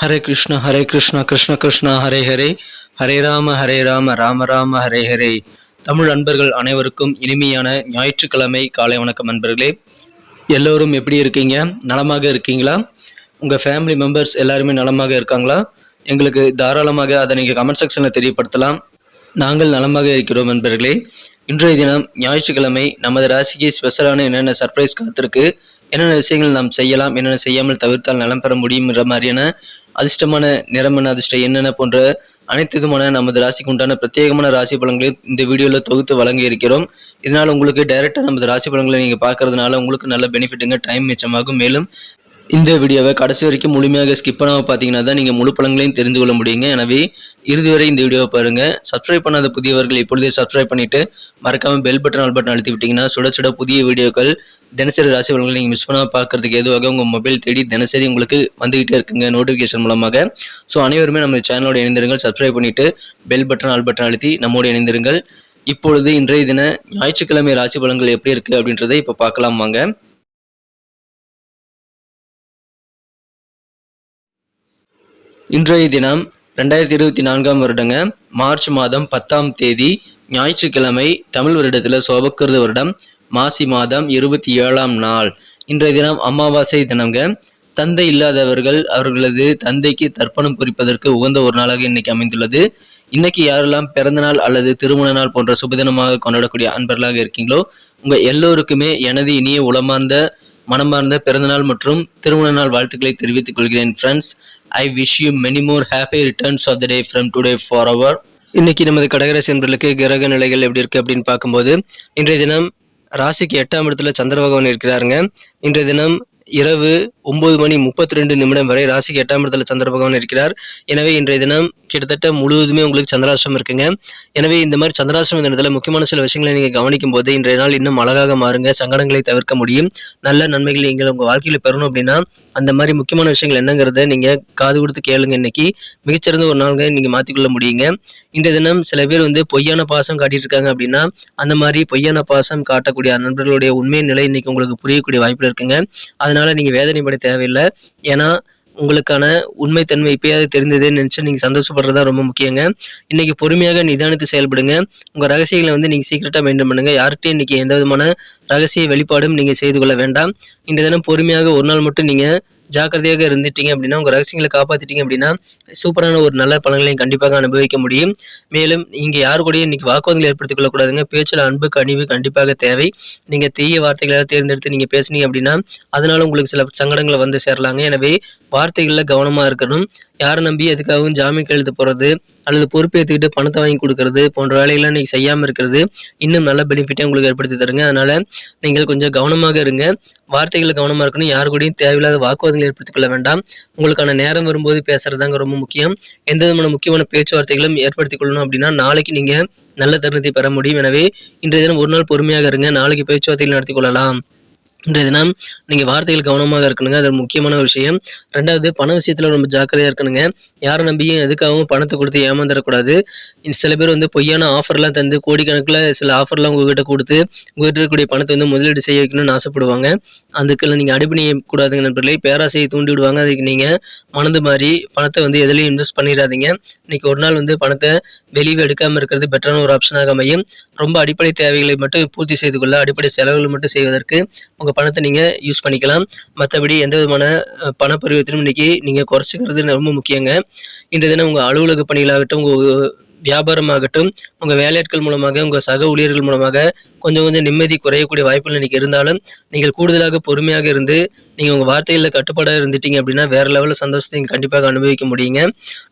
ஹரே கிருஷ்ண ஹரே கிருஷ்ண கிருஷ்ண கிருஷ்ணா ஹரே ஹரே. ஹரே ராம ஹரே ராம ராம ராம ஹரே ஹரே. தமிழ் அன்பர்கள் அனைவருக்கும் இனிமையான ஞாயிற்றுக்கிழமை காலை வணக்கம் அன்பர்களே. எல்லோரும் எப்படி இருக்கீங்க? நலமாக இருக்கீங்களா? உங்கள் ஃபேமிலி மெம்பர்ஸ் எல்லாருமே நலமாக இருக்காங்களா? எங்களுக்கு தாராளமாக அதை நீங்கள் கமெண்ட் செக்ஷனில் தெரியப்படுத்தலாம். நாங்கள் நலமாக இருக்கிறோம் நண்பர்களே. இன்றைய தினம் ஞாயிற்றுக்கிழமை நமது ராசிக்கு ஸ்பெஷலான என்னென்ன சர்ப்ரைஸ் காத்திருக்கு என்னென்ன விஷயங்கள் நாம் செய்யலாம் என்னென்ன செய்யாமல் தவிர்த்தால் நலம் பெற முடியும்ன்ற மாதிரியான அதிர்ஷ்டமான நிறமன அதிர்ஷ்டம் என்னென்ன போன்ற அனைத்து விதமான நமது ராசிக்கு உண்டான பிரத்யேகமான ராசி பலன்களை இந்த வீடியோவில் தொகுத்து வழங்க இருக்கிறோம். இதனால் உங்களுக்கு டைரெக்டாக நமது ராசி பலன்களை நீங்கள் பார்க்கறதுனால உங்களுக்கு நல்ல பெனிஃபிட்டுங்க டைம் மிச்சமாகும். மேலும் இந்த வீடியோவை கடைசி வரைக்கும் முழுமையாக ஸ்கிப் பண்ணாமல் பார்த்தீங்கன்னா தான் நீங்கள் முழு பழங்களையும் தெரிந்து கொள்ள முடியுங்க. எனவே இறுதி வரை இந்த வீடியோவை பாருங்கள் சப்ஸ்கிரைப் பண்ணாத புதியவர்கள் இப்பொழுதே சப்ஸ்கிரைப் பண்ணிவிட்டு மறக்காமல் பெல் பட்டன் ஆல் பட்டன் அழுத்தி விட்டிங்கன்னா சுட சுட புதிய வீடியோக்கள் தினசரி ராசி பலன்களை நீங்கள் மிஸ் பண்ணாமல் பார்க்கறதுக்கு எதுவாக உங்கள் மொபைல் தேடி தினசரி உங்களுக்கு வந்துகிட்டே இருக்குங்க நோட்டிஃபிகேஷன் மூலமாக. ஸோ அனைவருமே நம்ம சேனலோட இணைந்திருங்கள். சப்ஸ்கிரைப் பண்ணிவிட்டு பெல் பட்டன் ஆல் பட்டன் அழுத்தி நம்மோடு இணைந்திருங்கள். இப்பொழுது இன்றைய தின ஞாயிற்றுக்கிழமை ராசி பலன்கள் எப்படி இருக்குது அப்படின்றத இப்போ பார்க்கலாம் வாங்க. இன்றைய தினம் ரெண்டாயிரத்தி இருபத்தி நான்காம் வருடங்க. மார்ச் மாதம் பத்தாம் தேதி ஞாயிற்றுக்கிழமை தமிழ் வருடத்தில் சோபக்கிருத வருடம் மாசி மாதம் இருபத்தி ஏழாம் நாள். இன்றைய தினம் அமாவாசை தினங்க தந்தை இல்லாதவர்கள் அவர்களது தந்தைக்கு தர்ப்பணம் குறிப்பதற்கு உகந்த ஒரு நாளாக இன்னைக்கு அமைந்துள்ளது. இன்னைக்கு யாரெல்லாம் பிறந்த நாள் அல்லது திருமண நாள் போன்ற சுபதினமாக கொண்டாடக்கூடிய அன்பர்களாக இருக்கீங்களோ உங்க எல்லோருக்குமே எனது இனிய உளமார்ந்த மனமார்ந்த பிறந்தநாள் மற்றும் திருமண நாள் வாழ்த்துக்களை தெரிவித்துக் கொள்கிறேன் friends I wish you many more happy returns of the day from today for our இன்னைக்கு நமது கடகராசி என்பர்களுக்கு கிரக நிலைகள் எப்படி இருக்கு அப்படின்னு பார்க்கும்போது இன்றைய தினம் ராசிக்கு எட்டாம் இடத்துல சந்திர பகவான் இருக்கிறாருங்க. இன்றைய தினம் இரவு ஒன்பது மணி முப்பத்தி ரெண்டு நிமிடம் வரை ராசிக்கு எட்டாம் இடத்துல சந்திர பகவான் இருக்கிறார். எனவே இன்றைய தினம் கிட்டத்தட்ட முழுவதுமே உங்களுக்கு சந்திராசிரமம் இருக்குங்க. எனவே இந்த மாதிரி சந்திராசிரம இடத்துல முக்கியமான சில விஷயங்களை நீங்கள் கவனிக்கும் போது இன்றைய நாள் இன்னும் அழகாக மாறுங்க. சங்கடங்களை தவிர்க்க முடியும். நல்ல நன்மைகளை நீங்கள் உங்கள் வாழ்க்கையில் பெறணும் அப்படின்னா அந்த மாதிரி முக்கியமான விஷயங்கள் என்னங்கிறத நீங்கள் காது கொடுத்து கேளுங்க இன்னைக்கு. மிகச்சிறந்த ஒரு நாளுங்க நீங்கள் மாற்றிக்கொள்ள முடியுங்க. இன்றைய தினம் சில பேர் வந்து பொய்யான பாசம் காட்டிட்டு இருக்காங்க அப்படின்னா அந்த மாதிரி பொய்யான பாசம் காட்டக்கூடிய நண்பர்களுடைய உண்மை நிலை இன்னைக்கு உங்களுக்கு புரியக்கூடிய வாய்ப்பு இருக்குங்க. அதனால நீங்கள் வேதனைப்பட தேவையில்லை. ஏன்னா உங்களுக்கான உண்மைத்தன்மை இப்பயாவது தெரிந்ததுன்னு நினச்சி நீங்கள் சந்தோஷப்படுறதா ரொம்ப முக்கியங்க. இன்னைக்கு பொறுமையாக நிதானித்து செயல்படுங்க. உங்கள் ரகசியங்களை வந்து நீங்கள் சீக்கிரட்டாக மெயின்டைன் பண்ணுங்க. யார்கிட்டையும் இன்னைக்கு எந்த விதமான ரகசிய வெளிப்பாடும் நீங்கள் செய்து கொள்ள வேண்டாம். இந்த தினம் பொறுமையாக ஒரு நாள் மட்டும் நீங்கள் ஜாக்கிரதையாக இருந்துட்டீங்க அப்படின்னா உங்கள் ரகசியங்களை காப்பாற்றிட்டீங்க அப்படின்னா சூப்பரான ஒரு நல்ல பலன்களையும் கண்டிப்பாக அனுபவிக்க முடியும். மேலும் இங்கே யாரு கூடயும் இன்றைக்கி வாக்குவாதங்களை ஏற்படுத்திக் கொள்ளக்கூடாதுங்க. பேச்சில் அன்பு கனிவு கண்டிப்பாக தேவை. நீங்கள் தீய வார்த்தைகளை தேர்ந்தெடுத்து நீங்கள் பேசுனீங்க அப்படின்னா அதனால உங்களுக்கு சில சங்கடங்களை வந்து சேரலாங்க. எனவே வார்த்தைகளில் கவனமாக இருக்கணும். யாரை நம்பி எதுக்காகவும் ஜாமீன் கையெழுத்து போகிறது அல்லது பொறுப்பேற்றுக்கிட்டு பணத்தை வாங்கி கொடுக்கறது போன்ற வேலைகள்லாம் நீங்கள் செய்யாமல் இருக்கிறது இன்னும் நல்ல பெனிஃபிட்டை உங்களுக்கு ஏற்படுத்தி தருங்க. அதனால் நீங்கள் கொஞ்சம் கவனமாக இருங்க. வார்த்தைகளில் கவனமாக இருக்கணும். யார் கூடயும் தேவையில்லாத வாக்குவாதங்களை ஏற்படுத்திக் கொள்ள வேண்டாம். உங்களுக்கான நேரம் வரும்போது பேசுறதாங்க ரொம்ப முக்கியம். எந்த விதமான முக்கியமான பேச்சுவார்த்தைகளும் ஏற்படுத்திக் கொள்ளணும் அப்படின்னா நாளைக்கு நீங்கள் நல்ல தருணத்தை பெற முடியும். எனவே இன்றைய தினம் ஒரு நாள் பொறுமையாக இருங்க. நாளைக்கு பேச்சுவார்த்தைகள் நடத்தி கொள்ளலாம். இன்றைய தினம் நீங்கள் வார்த்தைகள் கவனமாக இருக்கணுங்க. அது முக்கியமான ஒரு விஷயம் ரெண்டாவது பண விஷயத்தில் ரொம்ப ஜாக்கிரதையாக இருக்கணுங்க. யாரை நம்பியும் எதுக்காகவும் பணத்தை கொடுத்து ஏமாந்துடக்கூடாது. சில பேர் வந்து பொய்யான ஆஃபர்லாம் தந்து கோடிக்கணக்கில் சில ஆஃபர்லாம் உங்ககிட்ட கொடுத்து உங்ககிட்ட இருக்கக்கூடிய பணத்தை வந்து முதலீடு செய்ய வைக்கணும்னு ஆசைப்படுவாங்க. அதுக்குள்ள நீங்கள் அடிப்பணிய கூடாதுங்க நண்பர்களே. பேராசையை தூண்டி விடுவாங்க. அதுக்கு நீங்கள் மனது மாதிரி பணத்தை வந்து எதுலையும் இன்வெஸ்ட் பண்ணிடாதீங்க. இன்னைக்கு ஒரு நாள் வந்து பணத்தை வெளியே எடுக்காமல் இருக்கிறது பெட்டரான ஒரு ஆப்ஷனாக அமையும். ரொம்ப அடிப்படை தேவைகளை மட்டும் பூர்த்தி செய்து கொள்ள அடிப்படை செலவுகள் மட்டும் செய்வதற்கு உங்கள் பணத்தை நீங்கள் யூஸ் பண்ணிக்கலாம். மற்றபடி எந்த விதமான பண பரிவர்த்தனும் இன்னைக்கு நீங்கள் குறைச்சிக்கிறது ரொம்ப முக்கியங்க. இந்த தினம் உங்கள் அலுவலக பணிகளாகட்டும் உங்கள் வியாபாரமாகட்டும் உங்கள் வேலையாட்கள் மூலமாக உங்கள் சக ஊழியர்கள் மூலமாக கொஞ்சம் கொஞ்சம் நிம்மதி குறையக்கூடிய வாய்ப்புகள் இன்னைக்கு இருந்தாலும் நீங்கள் கூடுதலாக பொறுமையாக இருந்து நீங்கள் உங்கள் வார்த்தைகளில் கட்டுப்பாடாக இருந்துட்டீங்க அப்படின்னா வேறு லெவலில் சந்தோஷத்தை நீங்கள் கண்டிப்பாக அனுபவிக்க முடியுங்க.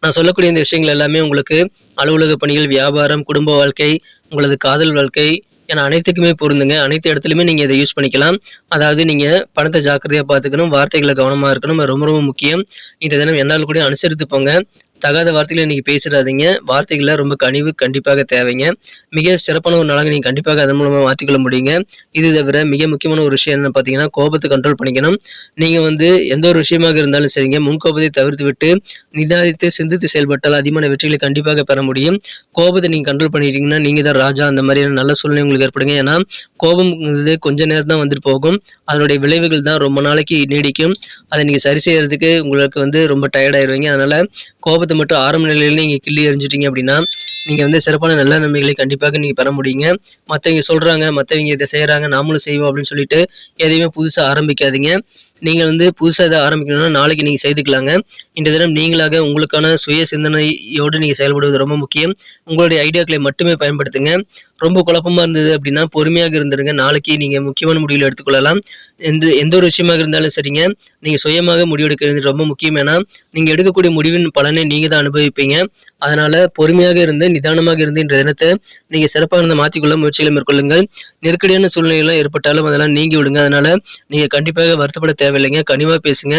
நான் சொல்லக்கூடிய இந்த விஷயங்கள் எல்லாமே உங்களுக்கு அலுவலக பணிகள் வியாபாரம் குடும்ப வாழ்க்கை உங்களது காதல் வாழ்க்கை ஏன்னா அனைத்துக்குமே பொருந்துங்க. அனைத்து இடத்துலையுமே நீங்கள் இதை யூஸ் பண்ணிக்கலாம். அதாவது நீங்கள் பணத்தை ஜாக்கிரதையாக பார்த்துக்கணும் வார்த்தைகளை கவனமாக இருக்கணும். ரொம்ப ரொம்ப முக்கியம். இந்த தினம் என்னால் கூட அனுசரித்து போங்க தகாத வார்த்தைகளை நீங்கள் பேசிடாதீங்க. வார்த்தைகளில் ரொம்ப கனிவு கண்டிப்பாக தேவைங்க. மிக சிறப்பான ஒரு நாளாக நீங்கள் கண்டிப்பாக அதன் மூலமாக மாற்றிக்கொள்ள முடியுங்க. இது தவிர மிக முக்கியமான ஒரு விஷயம் என்னென்னு பார்த்தீங்கன்னா கோபத்தை கண்ட்ரோல் பண்ணிக்கணும். நீங்கள் வந்து எந்த ஒரு விஷயமாக இருந்தாலும் சரிங்க. முன்கோபத்தை தவிர்த்து விட்டு நிதானித்து சிந்தித்து செயல்பட்டால் அதிகமான வெற்றிகளை கண்டிப்பாக பெற முடியும். கோபத்தை நீங்கள் கண்ட்ரோல் பண்ணிட்டீங்கன்னா நீங்கள் தான் ராஜா. அந்த மாதிரியான நல்ல சூழ்நிலை உங்களுக்கு ஏற்படுங்க. ஏன்னா கோபம் கொஞ்ச நேரம் தான் வந்துட்டு போகும். அதனுடைய விளைவுகள் தான் ரொம்ப நாளைக்கு நீடிக்கும். அதை நீங்கள் சரி செய்கிறதுக்கு உங்களுக்கு வந்து ரொம்ப டயர்டாயிருவீங்க அதனால் கோபத்தை மட்டும் ஆரம்ப நிலையில் நீங்கள் கிள்ளி எறிஞ்சிட்டீங்க அப்படின்னா நீங்கள் வந்து சிறப்பான நல்ல நன்மைகளை கண்டிப்பாக நீங்கள் பெற முடியுங்க. மற்றவங்க சொல்கிறாங்க மற்றவங்க இதை செய்கிறாங்க நாமளும் செய்வோம் அப்படின்னு சொல்லிட்டு எதையுமே புதுசாக ஆரம்பிக்காதீங்க. நீங்கள் வந்து புதுசாக இதை ஆரம்பிக்கணும்னா நாளைக்கு நீங்கள் செய்துக்கலாங்க. இந்த தினம் நீங்களாக உங்களுக்கான சுய சிந்தனையோடு நீங்கள் செயல்படுவது ரொம்ப முக்கியம். உங்களுடைய ஐடியாக்களை மட்டுமே பயன்படுத்துங்க. ரொம்ப குழப்பமாக இருந்தது அப்படின்னா பொறுமையாக இருந்துருங்க. நாளைக்கு நீங்கள் முக்கியமான முடிவில் எடுத்துக்கொள்ளலாம். எந்த எந்த ஒரு விஷயமாக இருந்தாலும் சரிங்க. நீங்கள் சுயமாக முடிவெடுக்கிறது ரொம்ப முக்கியம். ஏன்னா நீங்கள் எடுக்கக்கூடிய முடிவின் பலனை நீங்கள் தான் அனுபவிப்பீங்க. அதனால் பொறுமையாக இருந்து நிதானமாக இருந்து இன்றைய தினத்தை நீங்கள் சிறப்பாக இருந்து மாற்றிக்கொள்ள முயற்சிகளை மேற்கொள்ளுங்கள். நெருக்கடியான சூழ்நிலையெல்லாம் ஏற்பட்டாலும் அதெல்லாம் நீங்கி விடுங்க. அதனால் நீங்கள் கண்டிப்பாக வருத்தப்பட தேவையில்லைங்க. கனிவாக பேசுங்க.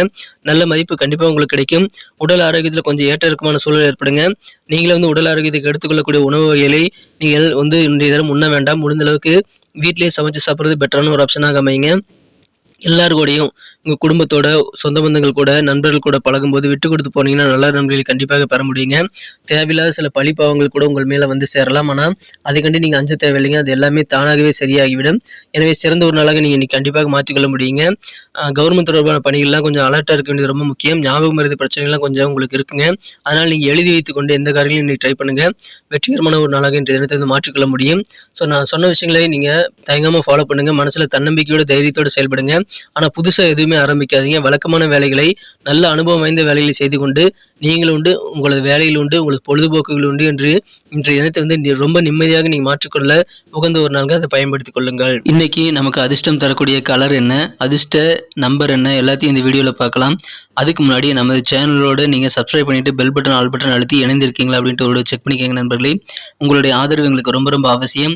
நல்ல மதிப்பு கண்டிப்பாக உங்களுக்கு கிடைக்கும். உடல் ஆரோக்கியத்தில் கொஞ்சம் ஏற்ற இறக்கமான சூழல் ஏற்படுங்க. நீங்களே வந்து உடல் ஆரோக்கியத்துக்கு எடுத்துக்கொள்ளக்கூடிய உணவு வகைகளை நீங்கள் வந்து இன்றைய தினம் உண்ண வேண்டாம். முடிந்த அளவுக்கு வீட்டிலேயே சமைச்சு சாப்பிட்றது பெட்டரான ஒரு ஆப்ஷனாக அமைங்க எல்லார் கூடயும் உங்கள் குடும்பத்தோட சொந்த பந்தங்கள் கூட நண்பர்கள் கூட பழகும்போது விட்டு கொடுத்து போனீங்கன்னா நல்ல நண்பர்களை கண்டிப்பாக பெற முடியுங்க. தேவையில்லாத சில பழிப்பாவங்கள் கூட உங்கள் மேலே வந்து சேரலாம். ஆனால் அதை கண்டு நீங்கள் அஞ்ச தேவையில்லைங்க. அது எல்லாமே தானாகவே சரியாகிவிடும். எனவே சிறந்த ஒரு நாளாக நீங்கள் இன்றைக்கி கண்டிப்பாக மாற்றிக்கொள்ள முடியுங்க. கவர்மெண்ட் தொடர்பான பணிகள்லாம் கொஞ்சம் அலர்ட்டாக இருக்க வேண்டியது ரொம்ப முக்கியம். ஞாபகம் மருந்து பிரச்சனைகள்லாம் கொஞ்சம் உங்களுக்கு இருக்குங்க. அதனால் நீங்கள் எழுதி வைத்துக்கொண்டு எந்த காரியங்களையும் நீங்கள் ட்ரை பண்ணுங்கள் வெற்றிகரமான ஒரு நாளாக இன்றைய தினத்தை வந்து மாற்றிக்கொள்ள முடியும். ஸோ நான் சொன்ன விஷயங்களை நீங்கள் தயங்காமல் ஃபாலோ பண்ணுங்கள் மனசில் தன்னம்பிக்கையோட தைரியத்தோடு செயல்படுங்க. ஆனால் புதுசாக எதுவுமே ஆரம்பிக்காதீங்க. வழக்கமான வேலைகளை நல்ல அனுபவம் வாய்ந்த வேலைகளை செய்து கொண்டு நீங்களும் உண்டு உங்களது வேலையில் உண்டு உங்களது பொழுதுபோக்குகள் உண்டு என்று இன்றைய இனத்தை வந்து ரொம்ப நிம்மதியாக நீங்கள் மாற்றிக்கொள்ள உகந்த ஒரு நாளாக அதை பயன்படுத்திக் கொள்ளுங்கள். இன்னைக்கு நமக்கு அதிர்ஷ்டம் தரக்கூடிய கலர் என்ன அதிர்ஷ்ட நம்பர் என்ன எல்லாத்தையும் இந்த வீடியோவில் பார்க்கலாம். அதுக்கு முன்னாடி நமது சேனலோட நீங்கள் சப்ஸ்கிரைப் பண்ணிட்டு பெல் பட்டன் ஆல் பட்டன் அழுத்தி இணைந்திருக்கீங்களா அப்படின்ட்டு ஒரு செக் பண்ணிக்கோங்க நண்பர்களே. உங்களுடைய ஆதரவு எங்களுக்கு ரொம்ப ரொம்ப அவசியம்.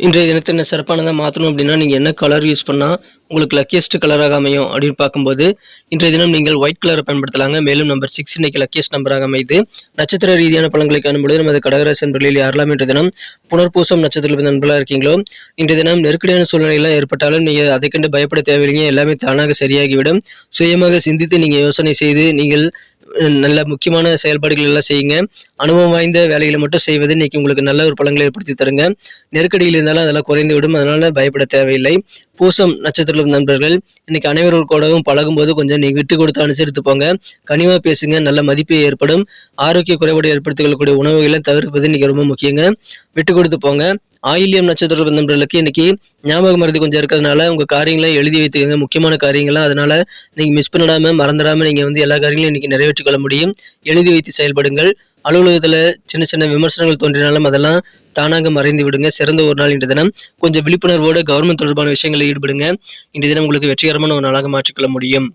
இன்றைய தினத்தை என்ன சிறப்பானதாக மாற்றணும் அப்படின்னா நீங்கள் என்ன கலர் யூஸ் பண்ணால் உங்களுக்கு லக்கியஸ்ட் கலராக அமையும் அப்படின்னு பார்க்கும்போது இன்றைய தினம் நீங்கள் ஒயிட் கலரை பயன்படுத்தலாங்க. மேலும் நம்பர் சிக்ஸ் இன்னைக்கு லக்கியஸ்ட் நம்பராக அமைது நட்சத்திர ரீதியான பழங்களை காணும்பொழுது நமது கடகராசி நண்பர்களில் யாரெல்லாம் இன்றைய தினம் புனர்பூசம் நட்சத்திர நண்பர்களாக இருக்கீங்களோ இன்றைய தினம் நெருக்கடியான சூழ்நிலையெல்லாம் ஏற்பட்டாலும் நீங்கள் அதை கண்டு பயப்பட தேவையில்லைங்க. எல்லாமே தானாக சரியாகிவிடும். சுயமாக சிந்தித்து நீங்கள் யோசனை செய்து நீங்கள் நல்ல முக்கியமான செயல்பாடுகள் எல்லாம் செய்யுங்க. அனுபவம் வாய்ந்த வேலைகளை மட்டும் செய்வது இன்னைக்கு உங்களுக்கு நல்ல ஒரு பலங்களை ஏற்படுத்தி தருங்க. நெருக்கடியில் இருந்தாலும் அதெல்லாம் குறைந்து விடும். அதனால பயப்பட தேவையில்லை. பூசம் நட்சத்திர நண்பர்கள் இன்னைக்கு அனைவரும் கூடவும் பழகும்போது கொஞ்சம் நீ விட்டு கொடுத்து அனுசரித்து போங்க. கனிவா பேசுங்க. நல்ல மதிப்பு ஏற்படும். ஆரோக்கிய குறைபாடு ஏற்படுத்திக் கொள்ளக்கூடிய உணவுகளை தவிர்ப்பது இன்னைக்கு ரொம்ப முக்கியங்க. விட்டு கொடுத்து போங்க. ஆயில்யம் நட்சத்திர நண்பர்களுக்கு இன்னைக்கு ஞாபக மருதி கொஞ்சம் இருக்கிறதுனால உங்க காரியங்களை எழுதி வைத்துக்கோங்க. முக்கியமான காரியங்களை அதனால நீங்க மிஸ் பண்ணிடாம மறந்துடாம நீங்க வந்து எல்லா காரியங்களையும் இன்னைக்கு நிறைவேற்றிக்கொள்ள முடியும். எழுதி வைத்து செயல்படுங்கள். அலுவலகத்தில் சின்ன சின்ன விமர்சனங்கள் தோன்றினாலும் அதெல்லாம் தானாக மறைந்து விடுங்க. சிறந்த ஒரு நாள் இன்றைய தினம். கொஞ்சம் விழிப்புணர்வோடு கவர்மெண்ட் தொடர்பான விஷயங்களில் ஈடுபடுங்க. இன்றைய தினம் உங்களுக்கு வெற்றிகரமான ஒரு நாளாக மாற்றிக்கொள்ள முடியும்.